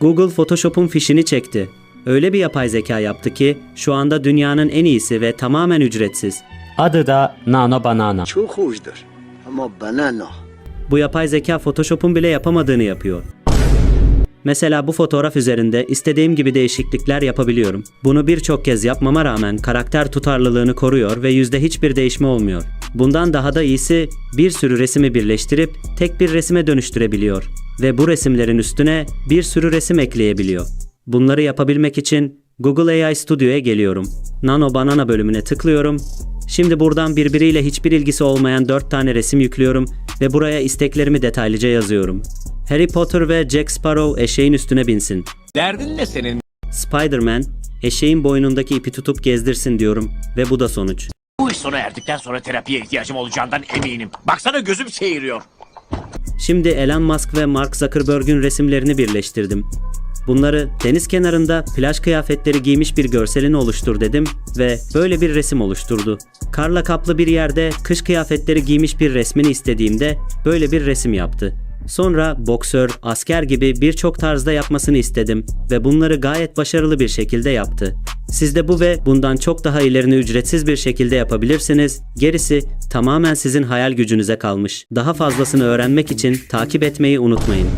Google Photoshop'un fişini çekti. Öyle bir yapay zeka yaptı ki şu anda dünyanın en iyisi ve tamamen ücretsiz. Adı da Nano Banana. çok hoşdur. Ama bana ne? Bu yapay zeka Photoshop'un bile yapamadığını yapıyor. Mesela bu fotoğraf üzerinde istediğim gibi değişiklikler yapabiliyorum. Bunu birçok kez yapmama rağmen karakter tutarlılığını koruyor ve yüzde hiçbir değişme olmuyor. Bundan daha da iyisi bir sürü resmi birleştirip tek bir resime dönüştürebiliyor ve bu resimlerin üstüne bir sürü resim ekleyebiliyor. Bunları yapabilmek için Google AI Studio'ya geliyorum. Nano Banana bölümüne tıklıyorum. Şimdi buradan birbiriyle hiçbir ilgisi olmayan 4 tane resim yüklüyorum ve buraya isteklerimi detaylıca yazıyorum. Harry Potter ve Jack Sparrow eşeğin üstüne binsin. Derdin ne senin? Spider-Man eşeğin boynundaki ipi tutup gezdirsin diyorum ve bu da sonuç. Bu iş sona erdikten sonra terapiye ihtiyacım olacağından eminim. Baksana gözüm seyiriyor. Şimdi Elon Musk ve Mark Zuckerberg'ün resimlerini birleştirdim. Bunları deniz kenarında plaj kıyafetleri giymiş bir görselini oluştur dedim ve böyle bir resim oluşturdu. Karla kaplı bir yerde kış kıyafetleri giymiş bir resmini istediğimde böyle bir resim yaptı. Sonra boksör, asker gibi birçok tarzda yapmasını istedim ve bunları gayet başarılı bir şekilde yaptı. Siz de bu ve bundan çok daha ilerini ücretsiz bir şekilde yapabilirsiniz. Gerisi tamamen sizin hayal gücünüze kalmış. Daha fazlasını öğrenmek için takip etmeyi unutmayın.